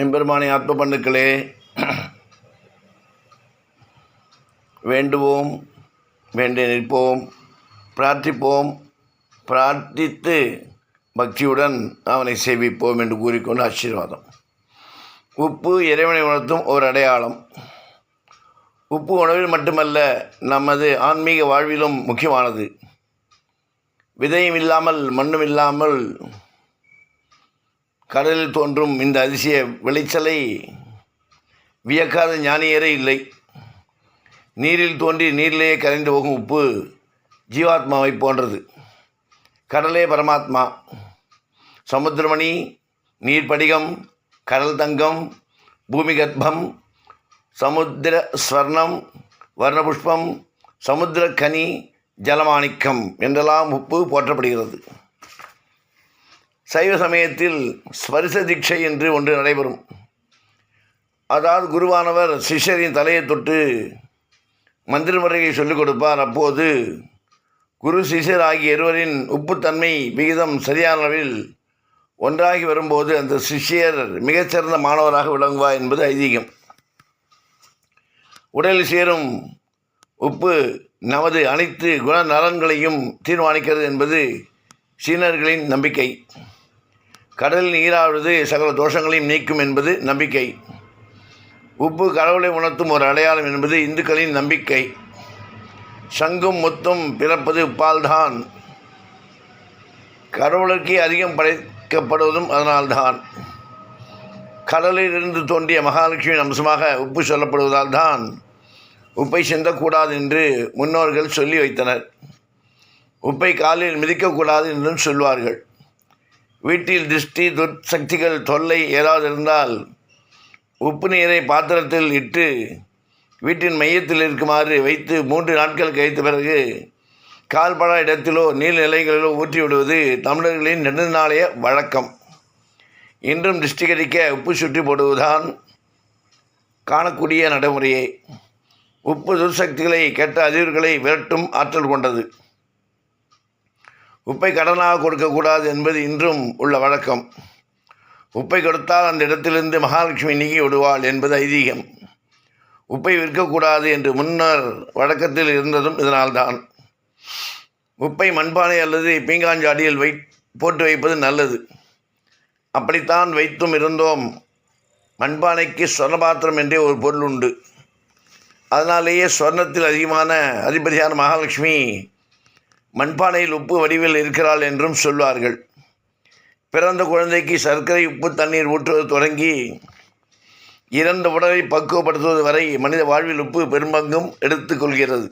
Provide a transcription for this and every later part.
எம்பெருமானை ஆத்ம பண்ணுக்களே வேண்டுவோம் வேண்டி நிற்போம் பிரார்த்திப்போம் பிரார்த்தித்து பக்தியுடன் அவனை சேவிப்போம் என்று கூறிக்கொண்டு ஆசீர்வாதம். உப்பு இறைவனை உணர்த்தும் ஒரு அடையாளம். உப்பு உணவில் மட்டுமல்ல நமது ஆன்மீக வாழ்விலும் முக்கியமானது. விதையும் இல்லாமல் மண்ணும் இல்லாமல் கடலில் தோன்றும் இந்த அதிசய விளைச்சலை வியக்காத ஞானியரே இல்லை. நீரில் தோன்றி நீரிலேயே கரைந்து போகும் உப்பு ஜீவாத்மாவை போன்றது. கடலே பரமாத்மா. சமுத்திரமணி நீர்படிகம் கடல் தங்கம் பூமி கர்ப்பம் சமுத்திர ஸ்வர்ணம் வர்ணபுஷ்பம் சமுத்திர கனி ஜலமாணிக்கம் என்றெல்லாம் உப்பு போற்றப்படுகிறது. சைவ சமயத்தில் ஸ்பரிச தீட்சை என்று ஒன்று நடைபெறும். அதாவது குருவானவர் சிஷ்யரின் தலையை தொட்டு மந்திர முறையை சொல்லிக் கொடுப்பார். அப்போது குரு சிஷ்யர் ஆகிய இருவரின் உப்புத்தன்மை விகிதம் சரியான அளவில் ஒன்றாகி வரும்போது அந்த சிஷ்யர் மிகச்சிறந்த மாணவராக விளங்குவார் என்பது ஐதீகம். உடலில் சேரும் உப்பு நமது அனைத்து குண நலன்களையும் தீர்மானிக்கிறது என்பது சீனர்களின் நம்பிக்கை. கடலில் நீராவது சகல தோஷங்களையும் நீக்கும் என்பது நம்பிக்கை. உப்பு கடவுளை உணர்த்தும் ஒரு அடையாளம் என்பது இந்துக்களின் நம்பிக்கை. சங்கும் முத்தும் பிறப்பது உப்பால்தான். கடவுளுக்கு அதிகம் படைக்கப்படுவதும் அதனால்தான். கடலிலிருந்து தோன்றிய மகாலட்சுமியின் அம்சமாக உப்பு சொல்லப்படுவதால் தான் உப்பை சிந்தக்கூடாது என்று முன்னோர்கள் சொல்லி வைத்தனர். உப்பை காலில் மிதிக்கக்கூடாது என்றும் சொல்வார்கள். வீட்டில் திருஷ்டி துர்சக்திகள் தொல்லை ஏதாவது இருந்தால் உப்பு நீரை பாத்திரத்தில் இட்டு வீட்டின் மையத்தில் இருக்குமாறு வைத்து மூன்று நாட்கள் கழித்த பிறகு கால்பட இடத்திலோ நீர்நிலைகளிலோ ஊற்றி விடுவது தமிழர்களின் நெடுநாளைய வழக்கம். இன்றும் திருஷ்டி கடிக்க உப்பு சுற்றி போடுவதுதான் காணக்கூடிய நடைமுறையே. உப்பு துர்சக்திகளை கெட்ட அதிர்வுகளை விரட்டும் ஆற்றல் கொண்டது. உப்பை கடனாக கொடுக்கக்கூடாது என்பது இன்றும் உள்ள வழக்கம். உப்பை கொடுத்தால் அந்த இடத்திலிருந்து மகாலட்சுமி நீங்கி விடுவாள் என்பது ஐதீகம். உப்பை விற்கக்கூடாது என்று முன்னர் வழக்கத்தில் இருந்ததும் இதனால்தான். உப்பை மண்பானை அல்லது பீங்காஞ்சாடியில் வை போட்டு வைப்பது நல்லது. அப்படித்தான் வைத்தும் இருந்தோம். மண்பானைக்கு சொர்ணபாத்திரம் என்றே ஒரு பொருள் உண்டு. அதனாலேயே சொர்ணத்தில் அதிகமான அதிபதியான மகாலட்சுமி மண்பானையில் உப்பு வடிவில் இருக்கிறாள் என்றும் சொல்வார்கள். பிறந்த குழந்தைக்கு சர்க்கரை உப்பு தண்ணீர் ஊற்றுவது தொடங்கி இறந்த உடலை பக்குவப்படுத்துவது வரை மனித வாழ்வில் உப்பு பெரும்பங்கும் எடுத்துக்கொள்கிறது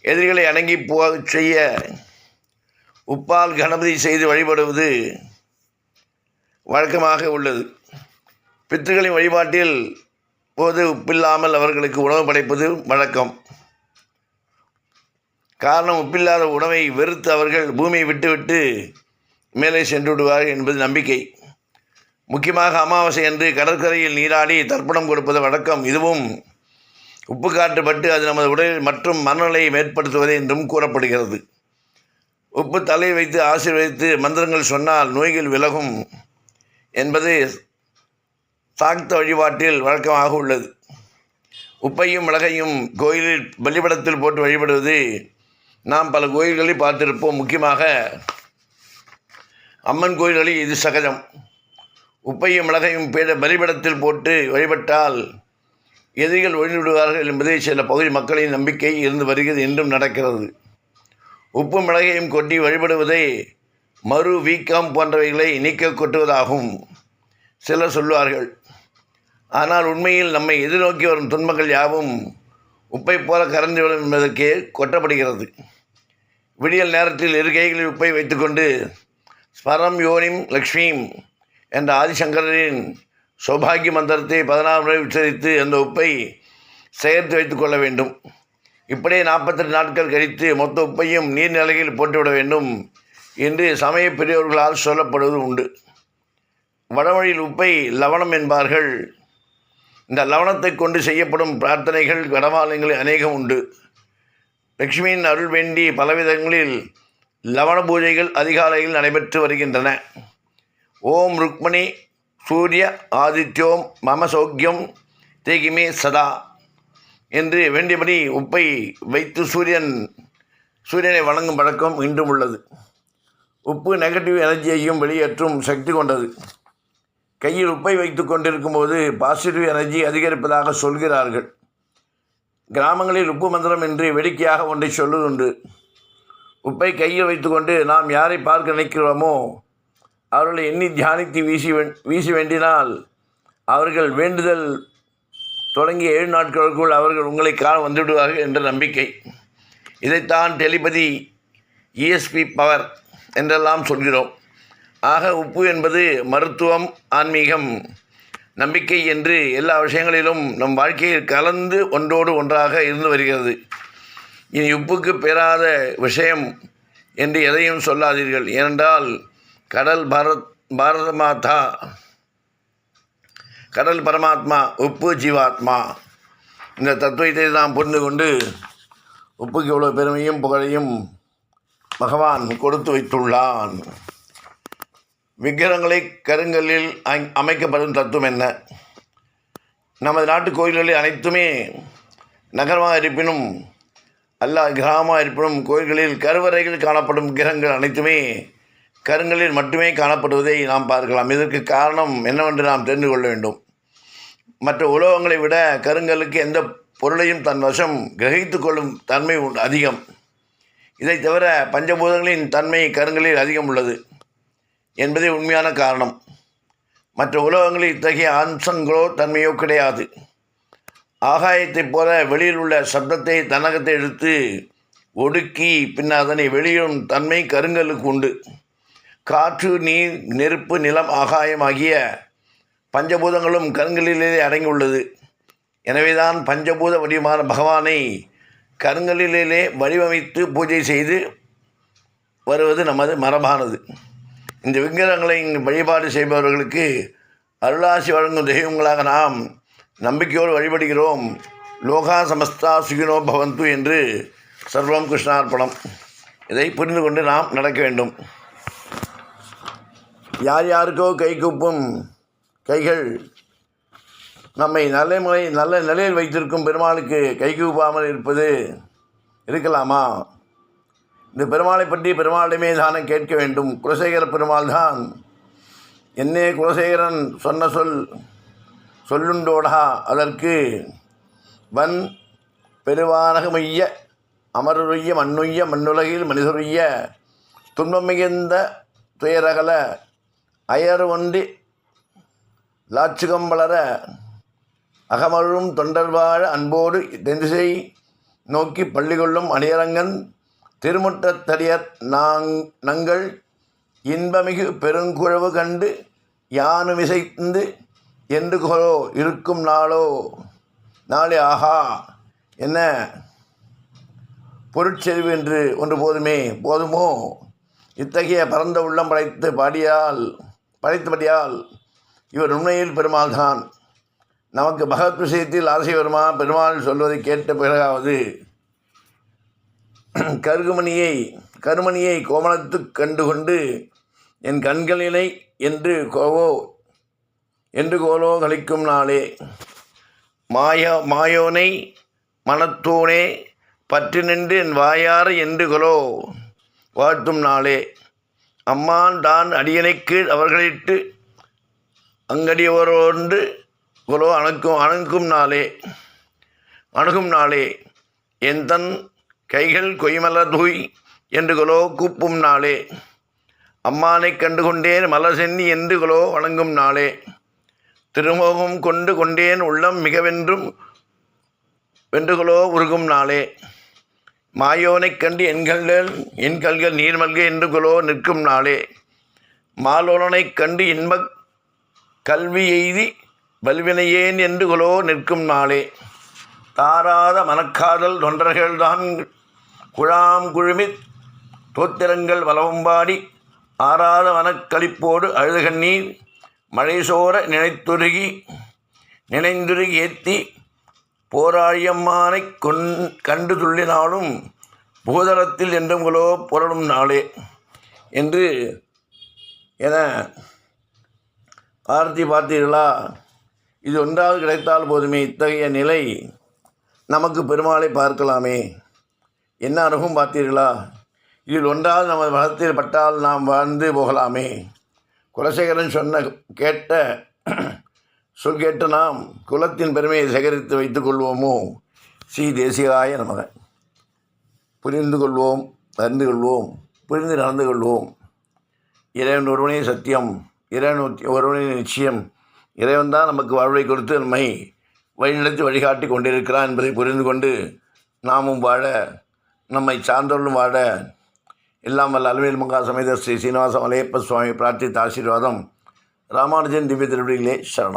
எதிரிகளை அடங்கி போக செய்ய உப்பால் கணபதி செய்து வழிபடுவது வழக்கமாக உள்ளது. பித்துகளின் வழிபாட்டில் போது உப்பில்லாமல் அவர்களுக்கு உணவு படைப்பது வழக்கம். காரணம் உப்பில்லாத உணவை வெறுத்து அவர்கள் பூமியை விட்டுவிட்டு மேலே சென்று விடுவார்கள் என்பது நம்பிக்கை. முக்கியமாக அமாவாசை அன்று கடற்கரையில் நீராடி தர்ப்பணம் கொடுப்பது வழக்கம். இதுவும் உப்பு காட்டுப்பட்டு அது நமது உடலில் மற்றும் மனநிலையை மேற்படுத்துவது என்றும் கூறப்படுகிறது. உப்பு தலை வைத்து ஆசீர்வதித்து மந்திரங்கள் சொன்னால் நோய்கள் விலகும் என்பது சாக்த வழிபாட்டில் வழக்கமாக உள்ளது. உப்பையும் மிளகையும் கோயிலில் பலிபடத்தில் போட்டு வழிபடுவது நாம் பல கோயில்களில் பார்த்திருப்போம். முக்கியமாக அம்மன் கோயில்களில் இது சகஜம். உப்பையும் மிளகையும் பீட பலிபடத்தில் போட்டு வழிபட்டால் எதிரிகள் ஒழிந்துவிடுவார்கள் என்பதே சில பகுதி மக்களின் நம்பிக்கை இருந்து வருகிறது என்றும் நடக்கிறது. உப்பு மிளகையும் கொட்டி வழிபடுவதை மறு வீக்கம் போன்றவைகளை நீக்க கொட்டுவதாகும். சிலர் சொல்வார்கள் ஆனால் உண்மையில் நம்மை எதிர்நோக்கி வரும் துன்பங்கள் யாவும் உப்பை போல கரைந்துவிடும் என்பதற்கே கொட்டப்படுகிறது. விடியல் நேரத்தில் இரு கைகளில் உப்பை வைத்துக்கொண்டு ஸ்மரம் யோனிம் லக்ஷ்மியும் என்ற ஆதிசங்கரின் சௌபாகிய மந்திரத்தை பதினாறு முறை உச்சரித்து அந்த உப்பை சேர்த்து வைத்து கொள்ள வேண்டும். இப்படியே நாற்பத்தெட்டு நாட்கள் கழித்து மொத்த உப்பையும் நீர்நிலையில் போட்டுவிட வேண்டும் என்று சமய பெரியவர்களால் சொல்லப்படுவது உண்டு. வடமொழியில் உப்பை லவணம் என்பார்கள். இந்த லவணத்தை கொண்டு செய்யப்படும் பிரார்த்தனைகள் வடமாலயங்களில் அநேகம் உண்டு. லக்ஷ்மியின் அருள் வேண்டி பலவிதங்களில் லவண பூஜைகள் அதிகாலையில் நடைபெற்று வருகின்றன. ஓம் ருக்மணி சூரிய ஆதித்யோம் மம சௌக்கியம் தேகிமே சதா என்று வேண்டியபடி உப்பை வைத்து சூரியன் சூரியனை வணங்கும் பழக்கம் இன்றும் உள்ளது. உப்பு நெகட்டிவ் எனர்ஜியையும் வெளியேற்றும் சக்தி கொண்டது. கையில் உப்பை வைத்து கொண்டிருக்கும்போது பாசிட்டிவ் எனர்ஜி அதிகரிப்பதாக சொல்கிறார்கள். கிராமங்களில் உப்பு மந்திரம் என்று வேடிக்கையாக ஒன்றை சொல்லுதுண்டு உப்பை கையில் வைத்துக்கொண்டு நாம் யாரை பார்க்க நினைக்கிறோமோ அவர்களை எண்ணி தியானித்து வீசி வீசி வேண்டினால் அவர்கள் வேண்டுதல் தொடங்கி ஏழு நாட்களுக்குள் அவர்கள் உங்களை காண வந்துவிடுவார்கள் என்ற நம்பிக்கை. இதைத்தான் டெலிபதி இஎஸ்பி பவர் என்றெல்லாம் சொல்கிறோம். ஆக உப்பு என்பது மருத்துவம் ஆன்மீகம் நம்பிக்கை என்று எல்லா விஷயங்களிலும் நம் வாழ்க்கையில் கலந்து ஒன்றோடு ஒன்றாக இருந்து வருகிறது. இனி உப்புக்கு பெறாத விஷயம் என்று எதையும் சொல்லாதீர்கள். ஏனென்றால் கடல் பாரத் பாரத மாதா கடல் பரமாத்மா உப்பு ஜீவாத்மா. இந்த தத்துவத்தை நாம் புரிந்து கொண்டு உப்புக்கு இவ்வளோ பெருமையும் புகழையும் பகவான் கொடுத்து வைத்துள்ளான். விக்கிரகங்களை கருங்கல்லில் அமைக்கப்படும் தத்துவம் என்ன? நமது நாட்டு கோயில்களில் அனைத்துமே நகரமாக இருப்பினும் அல்ல கிராமமாக இருப்பினும் கோயில்களில் கருவறைகள் காணப்படும் கிரகங்கள் அனைத்துமே கருங்கலில் மட்டுமே காணப்படுவதை நாம் பார்க்கலாம். இதற்கு காரணம் என்னவென்று நாம் தெரிந்து கொள்ள வேண்டும். மற்ற உலோகங்களை விட கருங்கலுக்கு எந்த பொருளையும் தன் வசம் கிரகித்து கொள்ளும் தன்மை உண் அதிகம். இதை தவிர பஞ்சபூதங்களின் தன்மை கருங்கலில் அதிகம் உள்ளது. என்பதே உண்மையான காரணம். மற்ற உலகங்களில் இத்தகைய அம்சங்களோ தன்மையோ கிடையாது. ஆகாயத்தைப் போல வெளியில் உள்ள சப்தத்தை தன்னகத்தை எடுத்து ஒடுக்கி பின்னர் அதனை வெளியிடும் தன்மை கருங்கலுக்கு உண்டு. காற்று நீர் நெருப்பு நிலம் ஆகாயம் ஆகிய பஞ்சபூதங்களும் கருங்கல்லிலே அடங்கியுள்ளது. எனவேதான் பஞ்சபூத வடிவமான பகவானை கருங்கலிலே வடிவமைத்து பூஜை செய்து வருவது நமது மரபானது. இந்த விக்கிரகங்களை வழிபாடு செய்பவர்களுக்கு அருளாசி வழங்கும் தெய்வங்களாக நாம் நம்பிக்கையோடு வழிபடுகிறோம். லோகா சமஸ்தா சுகினோ பவந்து என்று சர்வம் கிருஷ்ணார்ப்பணம் இதை புரிந்து கொண்டு நாம் நடக்க வேண்டும். யார் யாருக்கோ கை கூப்பும் கைகள் நம்மை நல்ல முறை நல்ல நிலையில் வைத்திருக்கும் பெருமாளுக்கு கை கூப்பாமல் இருப்பது இருக்கலாமா? இந்த பெருமாளை பற்றி பெருமாளிடமே தானே கேட்க வேண்டும். குலசேகர பெருமாள் தான். என்னே குலசேகரன் சொன்ன சொல் சொல்லுண்டோடா. அதற்கு வன் பெருவானகமைய அமருய்ய மண்ணுய்ய மண்ணுலகில் மனிதருய்ய துன்பம் மிகுந்த துயரகல அயர் ஒன்றி லாட்சுகம் வளர அகமழும் தொண்டர்வாழ அன்போடு தெந்திசை நோக்கி பள்ளி கொள்ளும் அணியரங்கன் திருமுற்றத்தடியர் நாங் நங்கள் இன்பமிகு பெருங்குழவு கண்டு யானு விசைந்து என்று கொலோ இருக்கும் நாளோ நாளே ஆஹா என்ன? பொருட்செறிவு என்று ஒன்று போதுமே போதுமோ? இத்தகைய பரந்த உள்ளம் படைத்து பாடியால் படைத்தபடியால் இவர் உண்மையில் பெருமாள்தான். நமக்கு பகவத் விஷயத்தில் ஆசை வருமா பெருமாள் சொல்வதை கேட்ட பிறகாவது கருகுமணியை கருமணியை கோமணத்து கண்டுகொண்டு என் கண்களினை என்று கோவோ என்று கோலோ கழிக்கும் நாளே. மாயா மாயோனை மனத்தூணே பற்றி நின்று என் வாயாறு என்று கொலோ வாழ்த்தும் நாளே. அம்மான் தான் அடியனைக்கு அவர்களிட்டு அங்கடியோரோண்டு கொலோ அணக்கும் அணங்கும் நாளே. அணுகும் நாளே. என் தன் கைகள் கொய்மலர் தூய் என்று கொலோ கூப்பும் நாளே. அம்மானைக் கண்டுகொண்டேன் மலசென்னி என்று கொலோ வணங்கும் நாளே. திருமோகம் கொண்டு கொண்டேன் உள்ளம் மிகவென்றும் வென்றுகளோ உருகும் நாளே. மாயோனைக் கண்டு என் எண்கள்கள் என் கல்கள் நீர்மல்க என்றுகளோ நிற்கும் நாளே. மாலோலனைக் கண்டு இன்பக் கல்வி எய்தி வல்வினையேன் என்றுகளோ நிற்கும் நாளே. தாராத மனக்காதல் தொண்டர்கள்தான் குழாம் குழுமித் தோத்திரங்கள் வலவம்பாடி ஆறாத வனக்களிப்போடு அழுதுகண்ணீர் மழை சோர நினைத்துருகி நினைந்துருகி ஏத்தி போராழியம்மானைக் கொன் கண்டு துள்ளினாலும் பூதளத்தில் என்றும் புரளும் நாளே என்று என ஆர்த்தி பார்த்தீர்களா? இது ஒன்றாவது கிடைத்தால் போதுமே. இத்தகைய நிலை நமக்கு பெருமாளை பார்க்கலாமே. என்ன அனுபவம் பார்த்தீர்களா? இதில் ஒன்றாவது நம்ம மனத்தில் பட்டால் நாம் வாழ்ந்து போகலாமே. குலசேகரன் சொன்ன கேட்ட சொல் கேட்ட நாம் குலத்தின் பெருமையை சேகரித்து வைத்துக் கொள்வோமோ? ஸ்ரீ தேசிகாய நமக. புரிந்து கொள்வோம் அறிந்து கொள்வோம் புரிந்து நடந்து கொள்வோம். இறைவன் ஒருவனே சத்தியம் இறைவன் ஒருவனே நிச்சயம். இறைவன் தான் நமக்கு வாழ்வை கொடுத்து நம்மை வழிநடத்தி வழிகாட்டி கொண்டிருக்கிறான் என்பதை புரிந்து கொண்டு நாமும் வாழ நம்மை சார்ந்தவர்களும் வாட எல்லாம் வல்ல அலுவல் மங்கா சமேத ஸ்ரீ சீனிவாச மலையப்ப சுவாமி பிரார்த்தித்த ஆசீர்வாதம் ராமானுஜன் திவ்ய திருவடிகளே சரணம்.